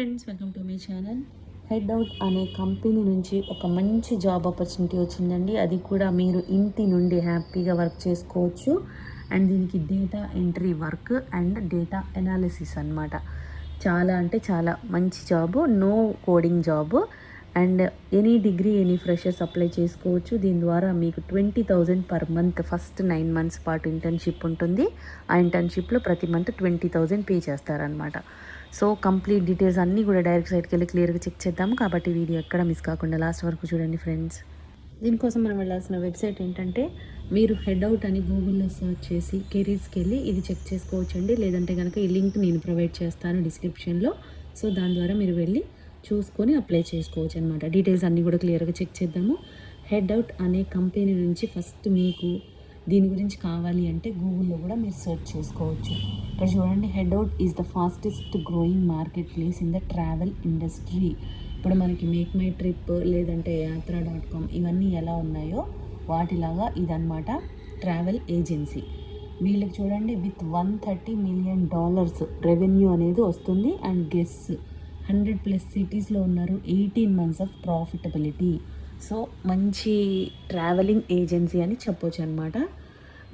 Friends welcome to my channel head out అనే company నుంచి ఒక మంచి జాబ్ ఆపర్చునిటీ వచ్చిందండి. అది కూడా మీరు ఇంటి నుండి హ్యాపీగా వర్క్ చేసుకోవచ్చు. అండ్ దీనికి data entry work and data analysis అన్నమాట. చాలా అంటే చాలా మంచి job no coding job and any degree any freshers apply చేసుకోవచ్చు. దీని ద్వారా మీకు twenty thousand per month first nine months పాటు ఇంటర్న్షిప్ ఉంటుంది. ఆ ఇంటర్న్షిప్లో ప్రతి మంత్ ట్వంటీ థౌజండ్ పే చేస్తారనమాట సో కంప్లీట్ డీటెయిల్స్ అన్నీ కూడా డైరెక్ట్ సైట్కి వెళ్ళి క్లియర్గా చెక్ చేద్దాం కాబట్టి వీడియో ఎక్కడ మిస్ కాకుండా లాస్ట్ వరకు చూడండి ఫ్రెండ్స్. దీనికోసం మనం వెళ్ళాల్సిన వెబ్సైట్ ఏంటంటే మీరు హెడ్ అవుట్ అని గూగుల్లో సెర్చ్ చేసి కెరీర్స్కి వెళ్ళి ఇది చెక్ చేసుకోవచ్చండి. లేదంటే కనుక ఈ లింక్ నేను ప్రొవైడ్ చేస్తాను డిస్క్రిప్షన్లో. సో దాని ద్వారా మీరు వెళ్ళి చూసుకొని అప్లై చేసుకోవచ్చు అనమాట డీటెయిల్స్ అన్నీ కూడా క్లియర్గా చెక్ చేద్దాము. హెడ్ అవుట్ అనే కంపెనీ నుంచి ఫస్ట్ మీకు దీని గురించి కావాలి అంటే గూగుల్లో కూడా మీరు సెర్చ్ చేసుకోవచ్చు. ఇక్కడ చూడండి Headout is the fastest growing market place in the travel industry. ఇప్పుడు మనకి మేక్ మై ట్రిప్ లేదంటే యాత్ర డాట్ కామ్ ఇవన్నీ ఎలా ఉన్నాయో వాటిలాగా ఇదన్నమాట ట్రావెల్ ఏజెన్సీ. వీళ్ళకి చూడండి with one thirty million dollars revenue అనేది వస్తుంది. అండ్ గెస్ హండ్రెడ్ ప్లస్ సిటీస్లో ఉన్నారు eighteen months of profitability. So మంచి ట్రావెలింగ్ ఏజెన్సీ అని చెప్పొచ్చు అనమాట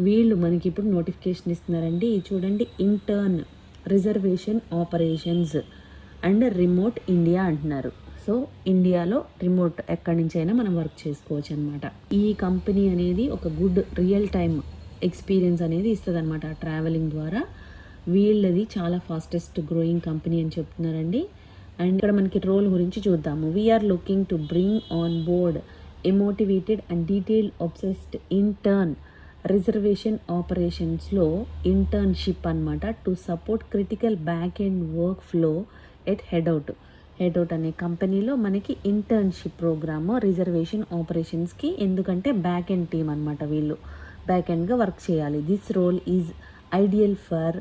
వీళ్ళు మనకి ఇప్పుడు నోటిఫికేషన్ ఇస్తున్నారండి చూడండి intern reservation operations and remote India అంటున్నారు. సో ఇండియాలో రిమోట్ ఎక్కడి నుంచైనా అయినా మనం వర్క్ చేసుకోవచ్చు అనమాట ఈ కంపెనీ అనేది ఒక గుడ్ రియల్ టైమ్ ఎక్స్పీరియన్స్ అనేది ఇస్తుంది అనమాట ట్రావెలింగ్ ద్వారా. వీళ్ళది చాలా ఫాస్టెస్ట్ గ్రోయింగ్ కంపెనీ అని చెప్తున్నారండి. అండ్ ఇక్కడ మనకి రోల్ గురించి చూద్దాము. We're looking to bring on board a motivated and detail obsessed intern reservation ఆపరేషన్స్లో internship అనమాట to support critical back and work flow at Headout Headout అనే కంపెనీలో మనకి ఇంటర్న్షిప్ ప్రోగ్రాము రిజర్వేషన్ ఆపరేషన్స్కి ఎందుకంటే బ్యాక్ ఎండ్ టీమ్ అనమాట వీళ్ళు. Back ఎండ్గా work చేయాలి. This role is ideal for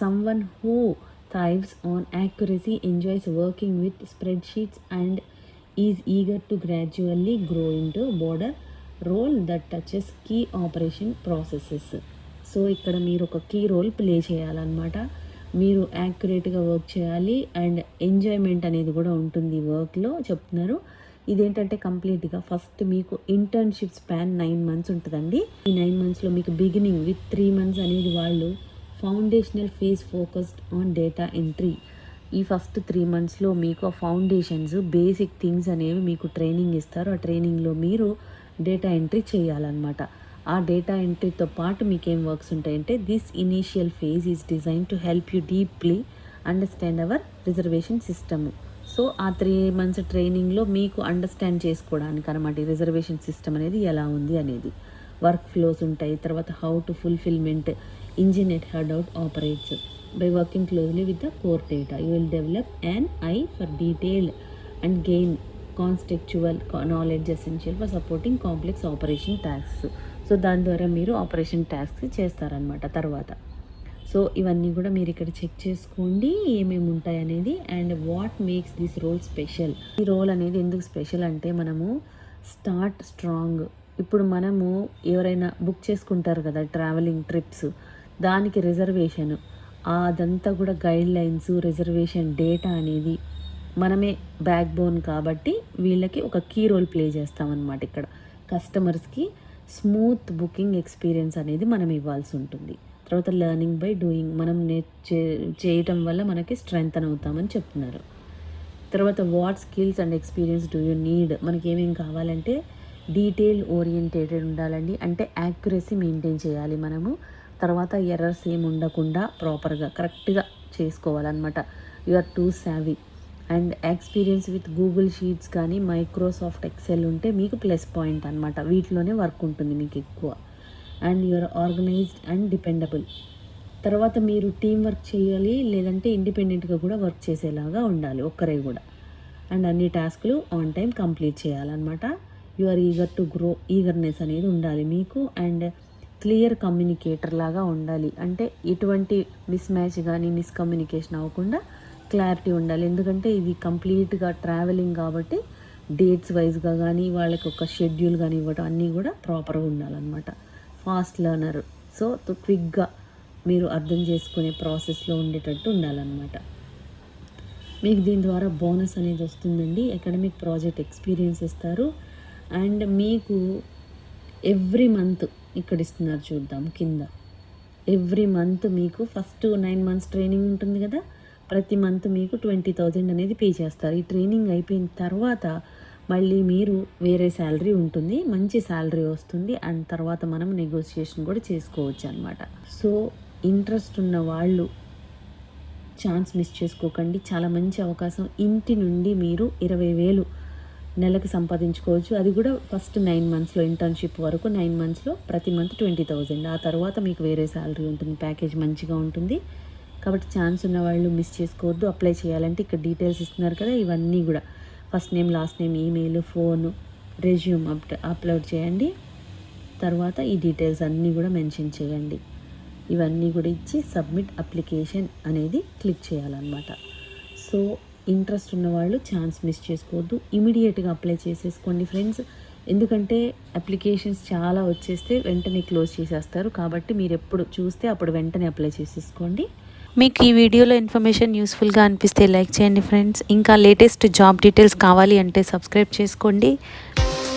someone who thrives on accuracy, enjoys working with spreadsheets, and is eager to gradually grow into border role that touches key operation processes. So ఇక్కడ మీరు ఒక key role play చేయాలన్నమాట. మీరు యాక్యురేట్గా work చేయాలి and enjoyment అనేది కూడా ఉంటుంది వర్క్లో చెప్తున్నారు. ఇదేంటంటే కంప్లీట్గా ఫస్ట్ మీకు ఇంటర్న్షిప్ స్పాన్ నైన్ మంత్స్ ఉంటుందండి. ఈ నైన్ మంత్స్లో మీకు బిగినింగ్ విత్ త్రీ మంత్స్ అనేది వాళ్ళు foundational phase focused on data entry ఈ ఫస్ట్ త్రీ మంత్స్లో మీకు ఆ ఫౌండేషన్స్ బేసిక్ థింగ్స్ అనేవి మీకు ట్రైనింగ్ ఇస్తారు. ఆ ట్రైనింగ్లో మీరు డేటా ఎంట్రీ చేయాలన్నమాట. ఆ డేటా ఎంట్రీతో పాటు మీకు ఏం వర్క్స్ ఉంటాయంటే this initial phase is design to help you deeply understand our reservation system so ఆ త్రీ మంత్స్ ట్రైనింగ్లో మీకు అండర్స్టాండ్ చేసుకోవడానికి అనమాట ఈ రిజర్వేషన్ సిస్టమ్ అనేది ఎలా ఉంది అనేది. వర్క్ ఫ్లోస్ ఉంటాయి తర్వాత how to fulfilment engine at head out operates by working closely with the core data you will develop and eye for detail and gain contextual knowledge essential for supporting complex operation tasks so దాని ద్వారా మీరు operation tasks చేస్తారనమాట తర్వాత. So ఇవన్నీ కూడా మీరు ఇక్కడ check చేసుకోండి ఏమేమి ఉంటాయి అనేది and what makes this role special ఈ రోల్ అనేది ఎందుకు స్పెషల్ అంటే మనము స్టార్ట్ స్ట్రాంగ్ ఇప్పుడు మనము ఎవరైనా బుక్ చేసుకుంటారు కదా ట్రావెలింగ్ ట్రిప్స్ దానికి రిజర్వేషన్ అదంతా కూడా గైడ్ లైన్స్ రిజర్వేషన్ డేటా అనేది మనమే బ్యాక్ బోన్ కాబట్టి వీళ్ళకి ఒక కీ రోల్ ప్లే చేస్తామన్నమాట ఇక్కడ. కస్టమర్స్కి స్మూత్ బుకింగ్ ఎక్స్పీరియన్స్ అనేది మనం ఇవ్వాల్సి ఉంటుంది. తర్వాత లెర్నింగ్ బై డూయింగ్ మనం నే చేయటం వల్ల మనకి స్ట్రెంగ్త్ అవుతామని చెప్తున్నారు. తర్వాత what skills and experience do you need మనకి ఏమేమి కావాలంటే డీటెయిల్ ఓరియంటేటెడ్ ఉండాలండి. అంటే యాక్యురసీ మెయింటైన్ చేయాలి మనము. తర్వాత ఎర్రర్స్ ఏమి ఉండకుండా ప్రాపర్గా కరెక్ట్గా చేసుకోవాలన్నమాట. You are too savvy. And experience with Google sheets కానీ మైక్రోసాఫ్ట్ ఎక్సెల్ ఉంటే మీకు ప్లస్ పాయింట్ అనమాట వీటిలోనే వర్క్ ఉంటుంది మీకు ఎక్కువ. And you're organised and dependable. తర్వాత మీరు టీం వర్క్ చేయాలి లేదంటే ఇండిపెండెంట్గా కూడా వర్క్ చేసేలాగా ఉండాలి ఒక్కరే కూడా. అండ్ అన్ని టాస్క్లు ఆన్ టైం కంప్లీట్ చేయాలన్నమాట. You are eager to grow eagerness అనేది ఉండాలి మీకు. అండ్ క్లియర్ కమ్యూనికేటర్ లాగా ఉండాలి. అంటే ఎటువంటి మిస్ మ్యాచ్ కానీ మిస్కమ్యూనికేషన్ అవ్వకుండా క్లారిటీ ఉండాలి. ఎందుకంటే ఇది కంప్లీట్గా ట్రావెలింగ్ కాబట్టి డేట్స్ వైజ్గా కానీ వాళ్ళకి ఒక షెడ్యూల్ కానీ ఇవ్వడం అన్నీ కూడా ప్రాపర్గా ఉండాలన్నమాట. ఫాస్ట్ లర్నర్ సో క్విక్గా మీరు అర్థం చేసుకునే ప్రాసెస్లో ఉండేటట్టు ఉండాలన్నమాట. మీకు దీని ద్వారా బోనస్ అనేది వస్తుందండి. అకాడమిక్ ప్రాజెక్ట్ ఎక్స్పీరియన్స్ ఇస్తారు. అండ్ మీకు ఎవ్రీ మంత్ ఇక్కడ ఇస్తున్నారు చూద్దాం కింద. ఎవ్రీ మంత్ మీకు ఫస్ట్ నైన్ మంత్స్ ట్రైనింగ్ ఉంటుంది కదా ప్రతి మంత్ మీకు ట్వంటీ థౌజండ్ అనేది పే చేస్తారు. ఈ ట్రైనింగ్ అయిపోయిన తర్వాత మళ్ళీ మీరు వేరే శాలరీ ఉంటుంది మంచి శాలరీ వస్తుంది అండ్ తర్వాత మనం నెగోసియేషన్ కూడా చేసుకోవచ్చు అనమాట సో ఇంట్రెస్ట్ ఉన్న వాళ్ళు ఛాన్స్ మిస్ చేసుకోకండి. చాలా మంచి అవకాశం. ఇంటి నుండి మీరు ఇరవై వేలు నెలకు సంపాదించుకోవచ్చు. అది కూడా ఫస్ట్ నైన్ మంత్స్లో ఇంటర్న్షిప్ వరకు నైన్ మంత్స్లో ప్రతి మంత్ ట్వంటీ థౌజండ్ ఆ తర్వాత మీకు వేరే శాలరీ ఉంటుంది ప్యాకేజ్ మంచిగా ఉంటుంది. కాబట్టి ఛాన్స్ ఉన్న వాళ్ళు మిస్ చేసుకోవద్దు అప్లై చేయాలంటే ఇక్కడ డీటెయిల్స్ ఇస్తున్నారు కదా ఇవన్నీ కూడా. First name last name email phone resume up upload చేయండి. తర్వాత ఈ డీటెయిల్స్ అన్నీ కూడా మెన్షన్ చేయండి. ఇవన్నీ కూడా ఇచ్చి సబ్మిట్ అప్లికేషన్ అనేది క్లిక్ చేయాలన్నమాట. సో ఇంట్రెస్ట్ ఉన్న వాళ్ళు ఛాన్స్ మిస్ చేసుకోవద్దు. ఇమీడియట్గా అప్లై చేసేసుకోండి ఫ్రెండ్స్. ఎందుకంటే అప్లికేషన్స్ చాలా వచ్చేస్తే వెంటనే క్లోజ్ చేసేస్తారు. కాబట్టి మీరు ఎప్పుడు చూస్తే అప్పుడు వెంటనే అప్లై చేసేసుకోండి. మీకు ఈ వీడియోలో ఇన్ఫర్మేషన్ యూస్ఫుల్గా అనిపిస్తే లైక్ చేయండి ఫ్రెండ్స్. ఇంకా లేటెస్ట్ జాబ్ డీటెయిల్స్ కావాలి అంటే సబ్స్క్రైబ్ చేసుకోండి.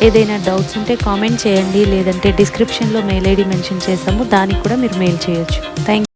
ఏదైనా డౌట్స్ ఉంటే కామెంట్ చేయండి. లేదంటే డిస్క్రిప్షన్లో మెయిల్ ఐడి మెన్షన్ చేసాము దానికి కూడా మీరు మెయిల్ చేయొచ్చు. థ్యాంక్